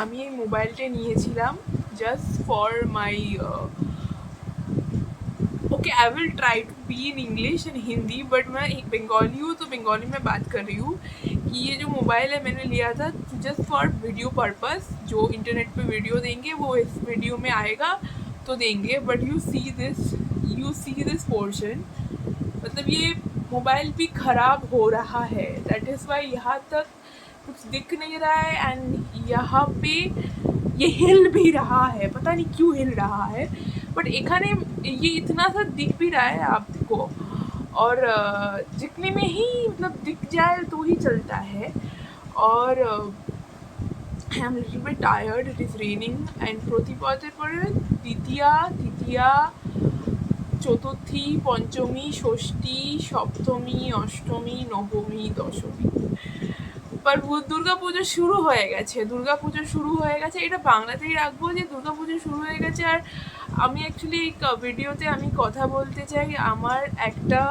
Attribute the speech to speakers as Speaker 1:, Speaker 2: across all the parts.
Speaker 1: আমি এই মোবাইলটা নিয়েছিলাম just for my okay I will try to be in English and Hindi but मैं एक बंगाली हूँ तो बंगाली में बात कर रही हूँ कि ये जो मोबाइल है मैंने लिया था जस्ट फॉर वीडियो पर्पस जो इंटरनेट पे वीडियो देंगे वो इस वीडियो में आएगा तो देंगे but you see this you see this portion मतलब ये मोबाइल भी ख़राब हो रहा है दैट इज़ वाई यहाँ तक कुछ दिख नहीं रहा है एंड यहाँ पे ये हिल भी रहा है पता नहीं क्यों हिल रहा है बट एखाने ये इतना सा दिख भी रहा है आपको और अ, दिखने में ही मतलब दिख जाए तो ही चलता है और I am little bit tired it is raining and প্রতিপদের পরে তৃতীয়া তৃতীয়া চতুর্থী পঞ্চমী ষষ্ঠী সপ্তমী অষ্টমী নবমী দশমী এবার দুর্গা পুজো শুরু হয়ে গেছে দুর্গা পুজো শুরু হয়ে গেছে। এটা বাংলাতেই রাখব যে দুর্গা পুজো শুরু হয়ে গেছে। আর আমি অ্যাকচুয়ালি ভিডিওতে আমি কথা বলতে চাই। আমার একটা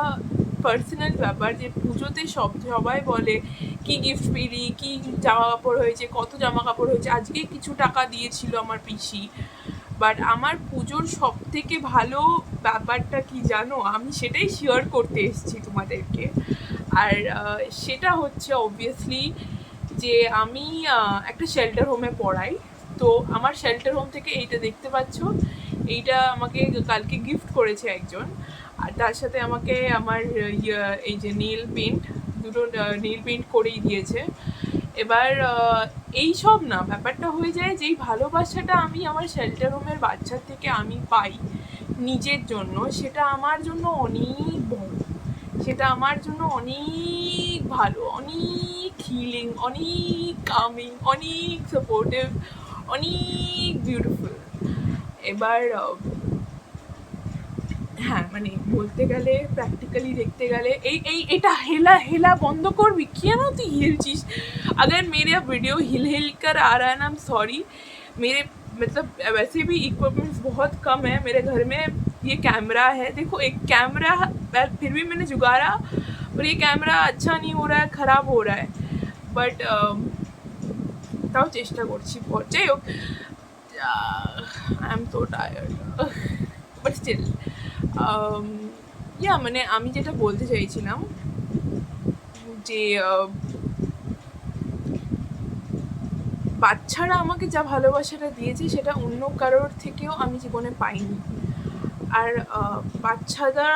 Speaker 1: পার্সোনাল ব্যাপার যে পুজোতে সব সবাই বলে কি গিফট পেলি, কি জামা কাপড় হয়েছে, কত জামা কাপড় হয়েছে। আজকে কিছু টাকা দিয়েছিল আমার পিসি। বাট আমার পুজোর সব থেকে ভালো ব্যাপারটা কি জানো? আমি সেটাই শেয়ার করতে এসেছি তোমাদেরকে। আর সেটা হচ্ছে অবভিয়াসলি যে আমি একটা শেল্টার হোমে পড়াই। তো আমার শেল্টার হোম থেকে এইটা দেখতে পাচ্ছ, এইটা আমাকে কালকে গিফট করেছে একজন। আর তার সাথে আমাকে আমার এই যে নীল পেন্ট দুটো নীল পেন্ট করেই দিয়েছে। এবার এই সব না, ব্যাপারটা হয়ে যায় যেই ভালোবাসাটা আমি আমার শেল্টার হোমের বাচ্চার থেকে আমি পাই নিজের জন্য। সেটা আমার জন্য অনেক সেটা আমার জন্য অনেক ভালো অনেক হিলিং অনেক কামিং অনেক সাপোর্টিভ অনেক বিউটিফুল এবার আহ, হ্যাঁ মানে বলতে গেলে প্র্যাকটিক্যালি দেখতে গেলে এই এই এটা হেলা হেলা বন্ধ করবি কেন তুই হিলছিস अगर मेरा वीडियो हिल हिल कर आ रहा है ना सॉरी मेरे मतलब वैसे भी इक्विपमेंट्स बहुत कम है मेरे घर में ये कैमरा है देखो एक कैमरा फिर भी मैंने जुगाड़ा और ये कैमरा अच्छा नहीं हो रहा है ख़राब हो रहा है বাট তাও চেষ্টা করছি পর- যাই হোক I am too tired but still yeah মানে আমি যেটা বলতে চাইছিলাম যে আহ, বাচ্চারা আমাকে যা ভালোবাসাটা দিয়েছে সেটা অন্য কারোর থেকেও আমি জীবনে পাইনি আর বাচ্চারা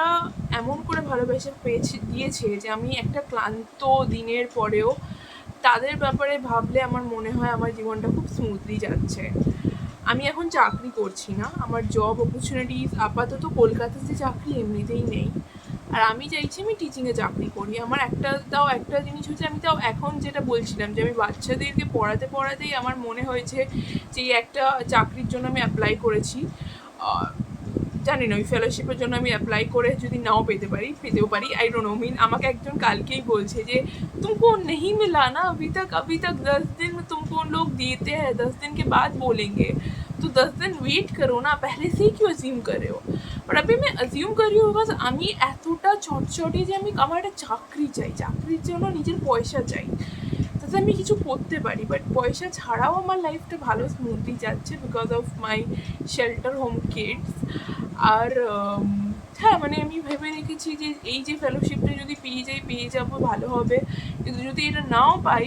Speaker 1: এমন করে ভালোবাসা পেয়েছে, দিয়েছে যে আমি একটা ক্লান্ত দিনের পরেও তাদের ব্যাপারে ভাবলে আমার মনে হয় আমার জীবনটা খুব স্মুথলি যাচ্ছে। আমি এখন চাকরি করছি না, আমার জব অপরচুনিটিস আপাতত কলকাতাতে চাকরি এমনিতেই নেই। আর আমি চাইছি আমি টিচিংয়ে চাকরি করি। আমার একটা তাও একটা জিনিস হচ্ছে, আমি তাও এখন যেটা বলছিলাম যে আমি বাচ্চাদেরকে পড়াতে পড়াতেই আমার মনে হয়েছে যে একটা চাকরির জন্য আমি অ্যাপ্লাই করেছি। জানি না ওই ফেলোশিপের জন্য আমি অ্যাপ্লাই করে যদি নাও পেতে পারি পেতেও পারি আই ডোন্ট নো মিন আমাকে একজন কালকেই বলছে যে तुमको नहीं मिला ना अभी तक अभी तक दस दिन में तुमको लोग देते हैं दस दिन के बाद बोलेंगे तो दस दिन वेट करो ना पहले से ही क्यों अज्यूम कर रहे हो বাট আমি আমি অ্যাজিউম করি বিকজ আমি এতটা চটচটে যে আমি আমার একটা চাকরি চাই চাকরির জন্য নিজের পয়সা চাই যাতে আমি কিছু করতে পারি বাট পয়সা ছাড়াও আমার লাইফটা ভালো স্মুথলি যাচ্ছে because of my shelter home kids আর হ্যাঁ মানে আমি ভেবে রেখেছি যে এই যে ফেলোশিপটা যদি পেয়ে যাই, পেয়ে যাব, ভালো হবে। কিন্তু যদি এটা নাও পাই,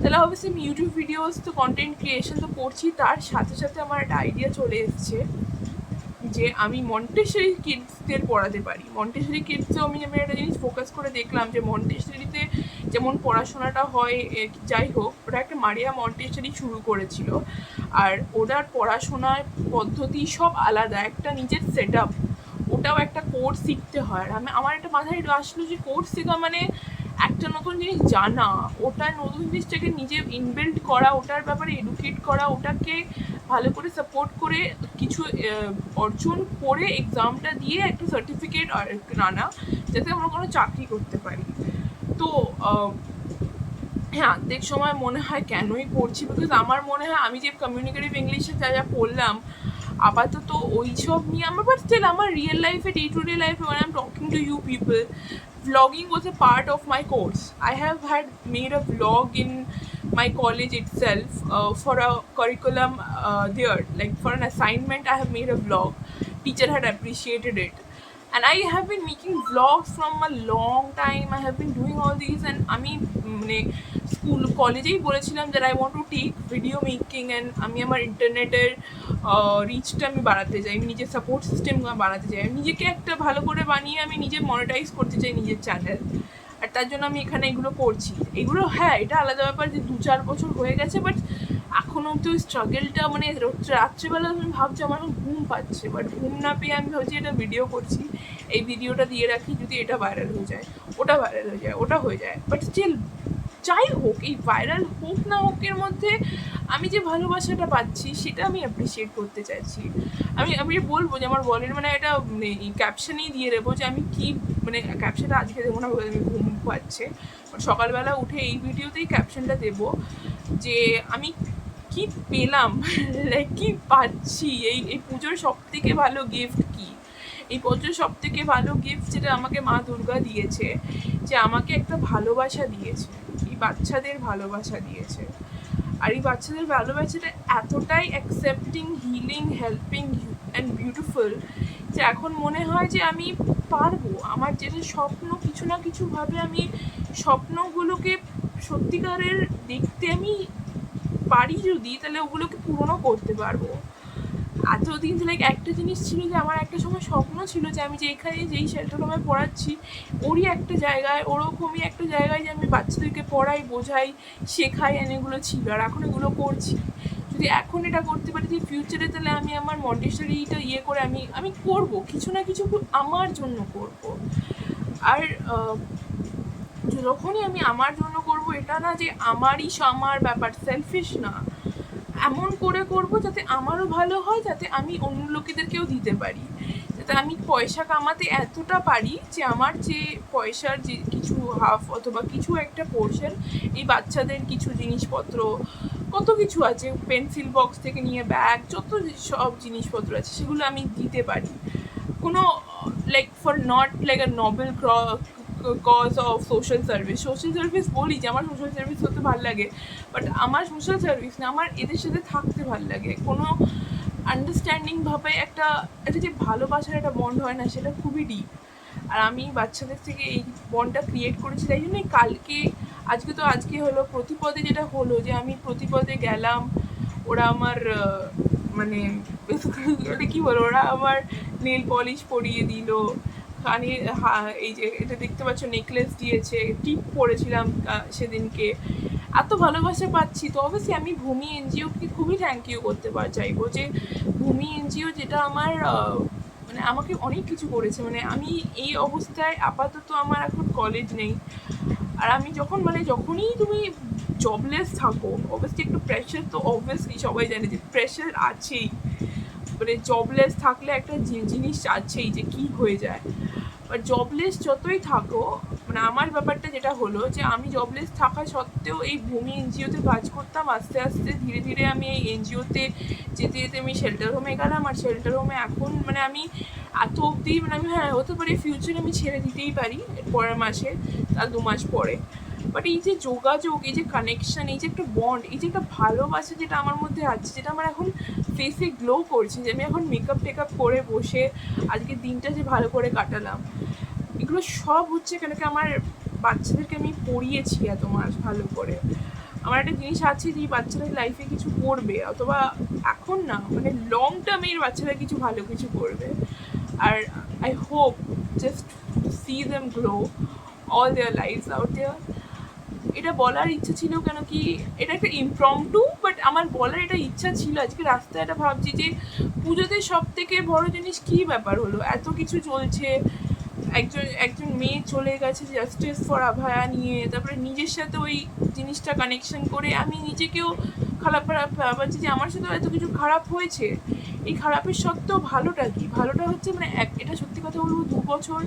Speaker 1: তাহলে অবশ্যই আমি ইউটিউব ভিডিওস তো কন্টেন্ট ক্রিয়েশন তো করছি, তার সাথে সাথে আমার একটা আইডিয়া চলে এসছে যে আমি মন্টেশ্বরী কিডসদের পড়াতে পারি। মন্টেশ্বরী কিডসেও আমি আমি একটা জিনিস ফোকাস করে দেখলাম যে মন্টেশ্বরীতে যেমন পড়াশোনাটা হয় যাই হোক, ওটা একটা মারিয়া মন্টেশ্বরী শুরু করেছিল। আর ওটার পড়াশোনার পদ্ধতি সব আলাদা, একটা নিজের সেট আপ ওটাও একটা কোর্স শিখতে হয়। আমি, আমার একটা মাথায় আসলো যে কোর্স শেখা মানে একটা নতুন জিনিস জানা। ওটা নতুন জিনিসটাকে নিজে ইনবিল্ড করা, ওটার ব্যাপারে এডুকেট করা, ওটাকে ভালো করে সাপোর্ট করে কিছু অর্জন করে এক্সামটা দিয়ে একটা সার্টিফিকেট আনা যাতে আমরা কোনো চাকরি করতে পারি। হ্যাঁ অর্ধেক সময় মনে হয় কেনই পড়ছি বিকজ আমার মনে হয় আমি যে কমিউনিকেটিভ ইংলিশে যা যা পড়লাম আপাতত ওই সব নিয়ে আমার বাট স্টিল আমার রিয়েল লাইফে ডে টু ডে লাইফে when I'm talking to you people vlogging was a part of my course. I have had made a vlog in my college itself uh, for a curriculum uh, there. Like for an assignment, I have made a vlog. Teacher had appreciated it. And I have been making vlogs from a long time. I have been doing all these and আমি মানে school কলেজেই বলেছিলাম যে I want to take video making and আমি আমার ইন্টারনেটের রিচটা আমি বাড়াতে চাই। আমি নিজের সাপোর্ট সিস্টেম বাড়াতে চাই। আমি নিজেকে একটা ভালো করে বানিয়ে আমি নিজে মনিটাইজ করতে চাই নিজের চ্যানেল আর তার জন্য আমি এখানে এগুলো করছি। এগুলো হ্যাঁ এটা আলাদা ব্যাপার যে দু চার বছর হয়ে গেছে বাট এখনও তো স্ট্রাগেলটা মানে রাত্রিবেলা আমি ভাবছি আমার ঘুম পাচ্ছে। বাট ঘুম না পেয়ে আমি ভাবছি এটা ভিডিও করছি। এই ভিডিওটা দিয়ে রাখি যদি এটা ভাইরাল হয়ে যায়, ওটা ভাইরাল হয়ে যায়, ওটা হয়ে যায়। বাট স্টিল যাই হোক, এই ভাইরাল হোক না হোক এর মধ্যে আমি যে ভালোবাসাটা পাচ্ছি, সেটা আমি অ্যাপ্রিসিয়েট করতে চাইছি। আমি আমি বলব যে আমার বলের মানে এটা ক্যাপশনেই দিয়ে দেবো যে আমি কি মানে ক্যাপশনটা আজকে দেবো না আমি ঘুম পাচ্ছে। সকালবেলা উঠে এই ভিডিওতেই ক্যাপশনটা দেবো যে আমি কি পেলাম লাইক কি পাচ্ছি, এই এই পুজোর সব থেকে ভালো গিফট কি? এই পুজোর সব থেকে ভালো গিফট যেটা আমাকে মা দুর্গা দিয়েছে, যে আমাকে একটা ভালোবাসা দিয়েছে। এই বাচ্চাদের ভালোবাসা দিয়েছে। আর এই বাচ্চাদের ভালোবাসাটা এতটাই accepting healing helping and beautiful যে এখন মনে হয় যে আমি পারব। আমার যেটা স্বপ্ন কিছু না কিছুভাবে আমি স্বপ্নগুলোকে সত্যিকারের দেখতে আমি পারি যদি, তাহলে ওগুলোকে পূরণও করতে পারব। এতদিন লাইক একটা জিনিস ছিল যে আমার একটা সময় স্বপ্ন ছিল যে আমি যে এখানে যেই শেল্টার হোমে পড়াচ্ছি, ওরই একটা জায়গায়, ওরকমই একটা জায়গায় যে আমি বাচ্চাদেরকে পড়াই, বোঝাই, শেখাই এগুলো ছিল। আর এখন এগুলো করছি। যদি এখন এটা করতে পারি যে ফিউচারে তাহলে আমি আমার মন্টেশ্বরীটা ইয়ে করে আমি আমি করব। কিছু না কিছু আমার জন্য করব। আর যখনই আমি আমার জন্য করব, এটা না যে আমারই আমার ব্যাপার সেলফিশ না। এমন করে করব যাতে আমারও ভালো হয়, যাতে আমি অন্য লোকেদেরকেও দিতে পারি। যাতে আমি পয়সা কামাতে এতটা পারি যে আমার যে পয়সার যে কিছু হাফ অথবা কিছু একটা পোর্শন এই বাচ্চাদের কিছু জিনিসপত্র, কত কিছু আছে পেন্সিল বক্স থেকে নিয়ে ব্যাগ যত সব জিনিসপত্র আছে, সেগুলো আমি দিতে পারি। কোনো like for not like a noble cause of social service social service বলি যে, আমার সোশ্যাল সার্ভিস হতে ভালো লাগে। বাট আমার সোশ্যাল সার্ভিস না, আমার এদের সাথে থাকতে ভালো লাগে। কোনো আন্ডারস্ট্যান্ডিং ভাবে একটা একটা যে ভালোবাসার একটা বন্ড হয় না, সেটা খুবই ডিপ আর আমি বাচ্চাদের থেকে এই বন্ডটা ক্রিয়েট করেছি, তাই জন্যই কালকে, আজকে তো আজকে হলো প্রতিপদে যেটা হলো যে, আমি প্রতিপদে গেলাম, ওরা আমার মানে কি বলো, ওরা আমার নেল পলিশ পরিয়ে দিল। কানে এই যে এটা দেখতে পাচ্ছ নেকলেস দিয়েছে টিপ পরেছিলাম সেদিনকে। এত ভালোবাসা পাচ্ছি। তো অবশ্যই আমি ভূমি এনজিওকে খুবই থ্যাংক ইউ করতে পার চাইব যে ভূমি এনজিও যেটা আমার মানে আমাকে অনেক কিছু করেছে। মানে আমি এই অবস্থায় আপাতত আমার এখন কলেজ নেই। আর আমি যখন মানে যখনই তুমি জবলেস থাকো অবশ্যই একটু প্রেশার তো অবভিয়াসলি সবাই জানে যে প্রেশার আছেই। মানে জবলেস থাকলে একটা জিনিস আছেই যে কি হয়ে যায়। বাট জবলেস যতই থাকো মানে আমার ব্যাপারটা যেটা হলো যে আমি জবলেস থাকা সত্ত্বেও এই ভূমি এনজিওতে কাজ করতাম, আস্তে আস্তে ধীরে ধীরে আমি এই এনজিওতে যেতে যেতে আমি শেল্টার হোমে গেলাম। আর শেল্টার হোমে এখন মানে আমি এত অবধি মানে আমি হ্যাঁ হতে পারে ফিউচারে আমি ছেড়ে দিতেই পারি পরের মাসে, তার দু মাস পরে। বাট এই যে যোগাযোগ, এই যে কানেকশন এই যে একটা বন্ড এই যে একটা ভালোবাসা যেটা আমার মধ্যে আছে, যেটা আমার এখন ফেসে গ্লো করছে, যে আমি এখন মেকআপ টেকআপ করে বসে আজকে দিনটা যে ভালো করে কাটালাম, এগুলো সব হচ্ছে কেন কি আমার বাচ্চাদেরকে আমি পড়িয়েছি এত মাস ভালো করে। আমার একটা জিনিস আছে যে এই বাচ্চারা লাইফে কিছু করবে, অথবা এখন না মানে লং টার্মে বাচ্চারা কিছু ভালো কিছু করবে। আর I hope just see them grow all their life out there এটা বলার ইচ্ছা ছিল কেন কি, এটা একটা ইমপ্রমটু বাট আমার বলার এটা ইচ্ছা ছিল। আজকে রাস্তায় এটা ভাবছি যে পুজোতে সব থেকে বড় জিনিস কী ব্যাপার হলো? এত কিছু চলছে, একজন একজন মেয়ে চলে গেছে জাস্টিস ফর আভায়া নিয়ে, তারপরে নিজের সাথে ওই জিনিসটা কানেকশন করে আমি নিজেকেও খারাপ খারাপ ভাবছি যে আমার সাথেও এত কিছু খারাপ হয়েছে। এই খারাপের সত্ত্বেও ভালোটা কি? ভালোটা হচ্ছে মানে এক, এটা সত্যি কথা বলব, দু বছর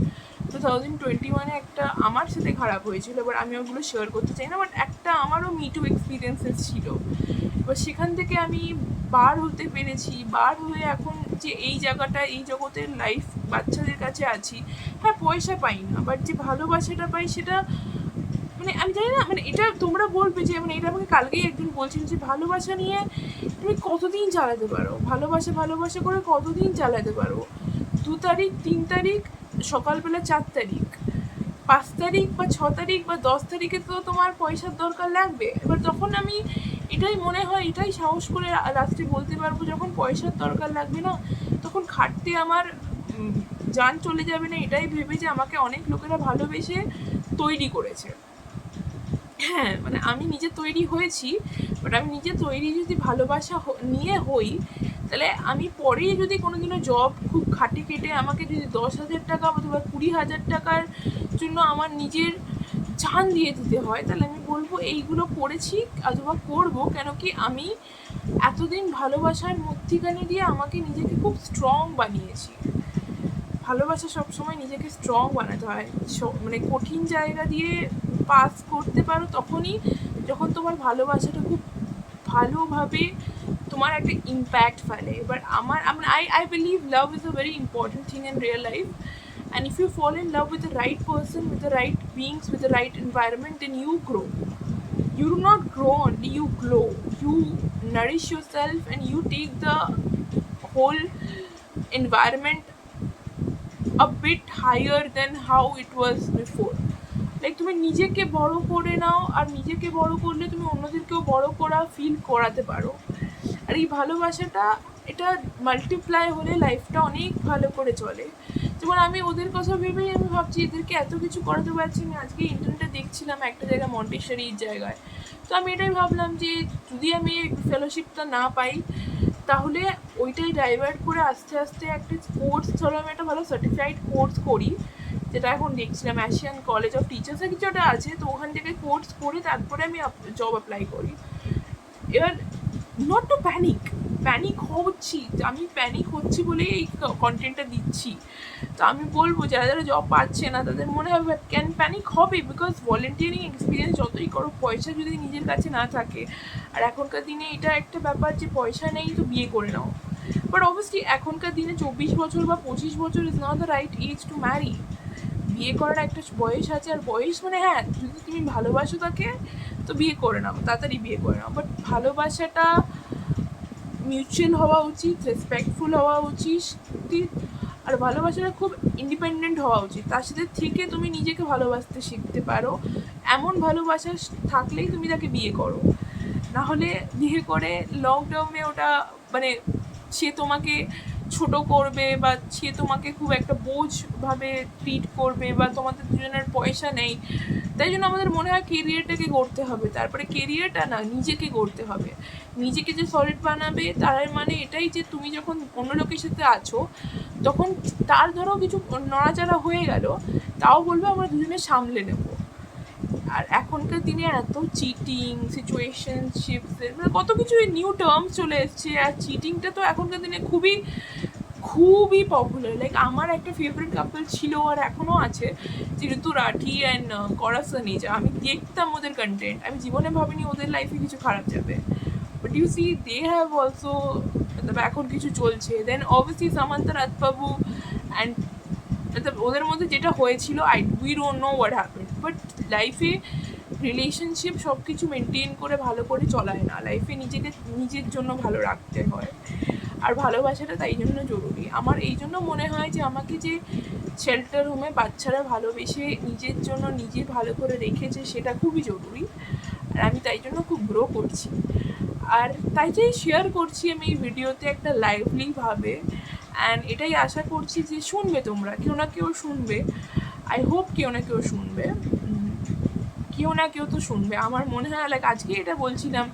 Speaker 1: টু থাউজেন্ড টোয়েন্টি একটা আমার সাথে খারাপ হয়েছিল, এবার আমি ওগুলো শেয়ার করতে চাই না বাট একটা আমারও মিটু এক্সপিরিয়েন্সেস ছিল। এবার সেখান থেকে আমি বার হতে পেরেছি, বার হয়ে এখন যে এই জায়গাটা, এই জগতের লাইফ বাচ্চাদের কাছে আছি হ্যাঁ পয়সা পাই না বাট যে ভালোবাসাটা পাই সেটা মানে আমি জানি না মানে এটা তোমরা বলবে যে মানে এটা আমাকে কালকেই একদিন বলছিল যে, ভালোবাসা নিয়ে তুমি কতদিন চালাতে পারো? ভালোবাসা ভালোবাসা করে কতদিন চালাতে পারো? দু তারিখ, তিন তারিখ সকালবেলা চার তারিখ। পাঁচ তারিখ বা ছ তারিখ বা দশ তারিখে তো তোমার পয়সার দরকার লাগবে। এবার তখন আমি এটাই মনে হয়, এটাই সাহস করে লাস্টে বলতে পারব, যখন পয়সার দরকার লাগবে না, তখন খাটতে আমার জান চলে যাবে না, এটাই ভেবে যে আমাকে অনেক লোকেরা ভালোবেসে তৈরি করেছে। হ্যাঁ মানে আমি নিজে তৈরি হয়েছি বাট আমি নিজে তৈরি যদি ভালোবাসা নিয়ে হই তাহলে আমি পরে যদি কোনোদিনও জব খুব খাটে কেটে আমাকে যদি দশ হাজার টাকা অথবা কুড়ি হাজার টাকার জন্য আমার নিজের জান দিয়ে দিতে হয়, তাহলে আমি বলব এইগুলো করেছি অথবা করব, কেন কি আমি এতদিন ভালোবাসার মধ্যিখানে দিয়ে আমাকে নিজেকে খুব স্ট্রং বানিয়েছি। ভালোবাসা সবসময় নিজেকে স্ট্রং বানাতে হয়। মানে কঠিন জায়গা দিয়ে পাস করতে পারো তখনই যখন তোমার ভালোবাসাটা খুব ভালোভাবে তোমার একটা ইম্প্যাক্ট ফেলে এবার আমার আমার I I believe love is a very important thing in real life and if you fall in love with the right person with the right beings with the right environment then you grow you do not grow only you glow you nourish yourself and you take the whole environment a bit higher than how it was before Like তুমি নিজেকে বড় করে নাও, আর নিজেকে বড় করলে তুমি অন্যদেরকেও বড় করা ফিল করাতে পারো। আর এই ভালোবাসাটা, এটা মাল্টিপ্লাই হলে লাইফটা অনেক ভালো করে চলে। যেমন আমি ওদের কথা ভেবেই আমি ভাবছি, এদেরকে এত কিছু করাতে পারছি আমি আজকে ইন্টারনেটে দেখছিলাম একটা জায়গায় মন্টেশ্বরীর জায়গায়। তো আমি এটাই ভাবলাম যে, যদি আমি ফেলোশিপটা না পাই, তাহলে ওইটাই ডাইভার্ট করে আস্তে আস্তে একটা কোর্স ধরো আমি একটা ভালো সার্টিফাইড কোর্স করি। যেটা এখন দেখছিলাম অ্যাশিয়ান কলেজ অফ টিচার্সে কিছু একটা আছে, তো ওখান থেকে কোর্স করে তারপরে আমি জব অ্যাপ্লাই করি। এবার নট টু প্যানিক প্যানিক হচ্ছি, আমি প্যানিক হচ্ছি বলেই এই কন্টেন্টটা দিচ্ছি। তো আমি বলব, যারা যারা জব পাচ্ছে না, তাদের মনে হবে ক্যান প্যানিক হবে? বিকজ ভলেন্টিয়ারিং এক্সপিরিয়েন্স যতই করো পয়সা যদি নিজের কাছে না থাকে, আর এখনকার দিনে এটা একটা ব্যাপার যে পয়সা নেই, তো বিয়ে করে নাও। বাট অবভিয়াসলি এখনকার দিনে চব্বিশ বছর বা পঁচিশ বছর is not the right age to marry বিয়ে করার একটা বয়স আছে, আর বয়স মানে হ্যাঁ যদি তুমি ভালোবাসো তাকে, তো বিয়ে করে নাও, তাড়াতাড়ি বিয়ে করে নাও। বাট ভালোবাসাটা মিউচুয়াল হওয়া উচিত রেসপেক্টফুল হওয়া উচিত, আর ভালোবাসাটা খুব ইন্ডিপেন্ডেন্ট হওয়া উচিত। তার সাথে থেকে তুমি নিজেকে ভালোবাসতে শিখতে পারো। এমন ভালোবাসা থাকলেই তুমি তাকে বিয়ে করো। না হলে বিয়ে করে লকডাউনে ওটা মানে সে তোমাকে ছোট করবে বা সে তোমাকে খুব একটা বোঝ ভাবে ট্রিট করবে বা তোমাদের দুজনের পয়সা নেই, তাই জন্য আমাদের মনে হয় কেরিয়ারটাকে গড়তে হবে। তারপরে কেরিয়ারটা না, নিজেকে গড়তে হবে। নিজেকে যে সলিড বানাবে, তার মানে এটাই যে তুমি যখন অন্য লোকের সাথে আছো, তখন তার ধরো কিছু নড়াচড়া হয়ে গেল, তাও বলবে আমরা দুজনে সামলে নেব। আর এখনকার দিনে এত চিটিং সিচুয়েশনশিপসের মানে কত কিছু নিউ টার্মস চলে এসছে। আর চিটিংটা তো এখনকার দিনে খুবই খুবই পপুলার লাইক আমার একটা ফেভারিট কাপল ছিল আর এখনও আছে, যে ঋতু রাঠি অ্যান্ড করাসানিজা আমি দেখতাম ওদের কন্টেন্ট আমি জীবনে ভাবিনি ওদের লাইফে কিছু খারাপ যাবে। But you see they have also মতলব এখন কিছু চলছে। Then obviously Samantha Rajbabu and ওদের মধ্যে যেটা হয়েছিল I we don't know what happen লাইফে রিলেশনশিপ সব কিছু মেনটেন করে ভালো করে চলায় না। লাইফে নিজেকে, নিজের জন্য ভালো রাখতে হয়। আর ভালোবাসাটা তাই জন্য জরুরি। আমার এই জন্য মনে হয় যে আমাকে যে শেল্টার হোমে বাচ্চারা ভালোবেসে নিজের জন্য নিজে ভালো করে রেখেছে সেটা খুবই জরুরি। আর আমি তাই জন্য খুব গ্রো করছি। আর তাই যাই শেয়ার করছি আমি এই ভিডিওতে একটা লাইভলিভাবে অ্যান্ড এটাই আশা করছি যে শুনবে তোমরা। কেউ না কেউ শুনবে। আই হোপ কেউ না কেউ শুনবে। কেউ না কেউ তো শুনবে। আমার মনে হয় লাইক আজকে এটা বলছিলাম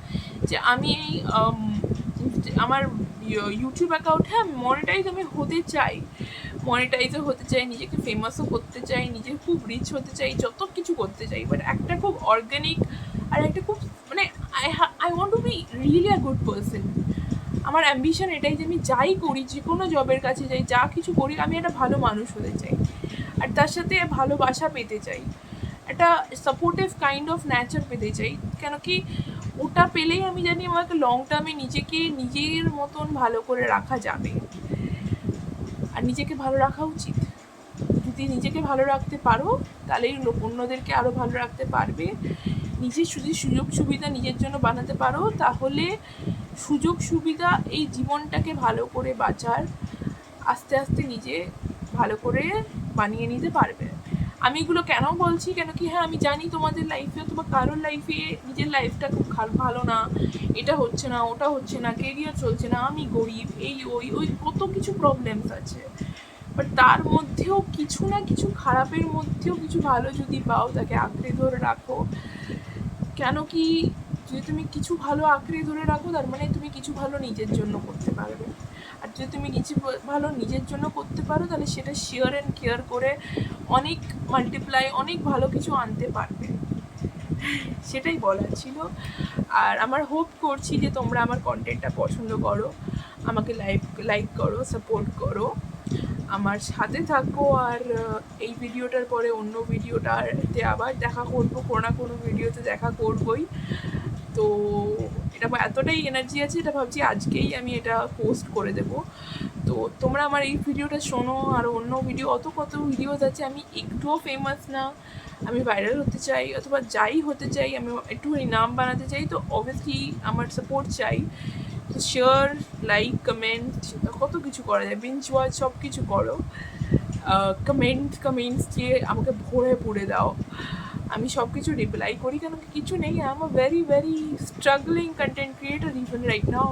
Speaker 1: যে আমি এই আমার ইউটিউব অ্যাকাউন্ট হ্যাঁ মনিটাইজ আমি হতে চাই। মনিটাইজও হতে চাই, নিজেকে ফেমাসও করতে চাই নিজে খুব রিচ হতে চাই, যত কিছু করতে চাই। বাট একটা খুব অর্গানিক আর একটা খুব মানে I I want to be really a good person আমার অ্যাম্বিশন এটাই যে আমি যাই করি যে কোনো জবের কাছে যাই, যা কিছু করি, আমি একটা ভালো মানুষ হতে চাই। আর তার সাথে ভালোবাসা পেতে চাই। একটা সাপোর্টিভ কাইন্ড অফ ন্যাচার পেতে চাই। কেন কি ওটা পেলেই আমি জানি আমাকে লং টার্মে নিজেকে নিজের মতন ভালো করে রাখা যাবে। আর নিজেকে ভালো রাখা উচিত। যদি নিজেকে ভালো রাখতে পারো তাহলেই লোক অন্যদেরকে আরও ভালো রাখতে পারবে। নিজের যদি সুযোগ সুবিধা নিজের জন্য বানাতে পারো, তাহলে সুযোগ সুবিধা এই জীবনটাকে ভালো করে বাঁচার, আস্তে আস্তে নিজে ভালো করে বানিয়ে নিতে পারবে। আমি এগুলো কেন বলছি? কেন কি? হ্যাঁ আমি জানি তোমাদের লাইফে অথবা কারোর লাইফে নিজের লাইফটা খুব ভালো না। এটা হচ্ছে না, ওটা হচ্ছে না কেরিয়ার চলছে না, আমি গরিব, এই, ওই ওই কত কিছু প্রবলেমস আছে। বাট তার মধ্যেও কিছু না কিছু খারাপের মধ্যেও কিছু ভালো যদি পাও, তাকে আঁকড়ে ধরে রাখো। কেন কি? যদি তুমি কিছু ভালো আঁকড়ে ধরে রাখো, তার মানে তুমি কিছু ভালো নিজের জন্য করতে পারবে। আর যদি তুমি কিছু ভালো নিজের জন্য করতে পারো, তাহলে সেটা শেয়ার অ্যান্ড কেয়ার করে অনেক মাল্টিপ্লাই অনেক ভালো কিছু আনতে পারবে। সেটাই বলার ছিল। আর আমার হোপ করছি যে তোমরা আমার কন্টেন্টটা পছন্দ করো, আমাকে লাইক লাইক করো সাপোর্ট করো। আমার সাথে থাকো আর এই ভিডিওটার পরে অন্য ভিডিওটাতে আবার দেখা করব, কোনো না কোনো ভিডিওতে দেখা করবই। তো এটা এতটাই এনার্জি আছে, এটা ভাবছি আজকেই আমি এটা পোস্ট করে দেব। তো তোমরা আমার এই ভিডিওটা শোনো, আর অন্য ভিডিও অত কত ভিডিওস আছে, আমি একটুও ফেমাস না। আমি ভাইরাল হতে চাই, অথবা যাই হতে চাই, আমি একটুখানি নাম বানাতে চাই, তো অবভিয়াসলি আমার সাপোর্ট চাই। তো শেয়ার লাইক কমেন্ট কত কিছু করা যায় বিঞ্চ ওয়াচ সব কিছু করো কমেন্ট কমেন্টস দিয়ে আমাকে ভরে পড়ে দাও। আমি সব কিছু রিপ্লাই করি, কেন কিছু নেই। I am a very very struggling content creator even right now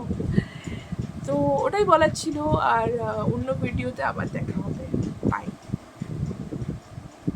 Speaker 1: তো ওটাই বলার ছিল, আর অন্য ভিডিওতে আবার দেখা হবে।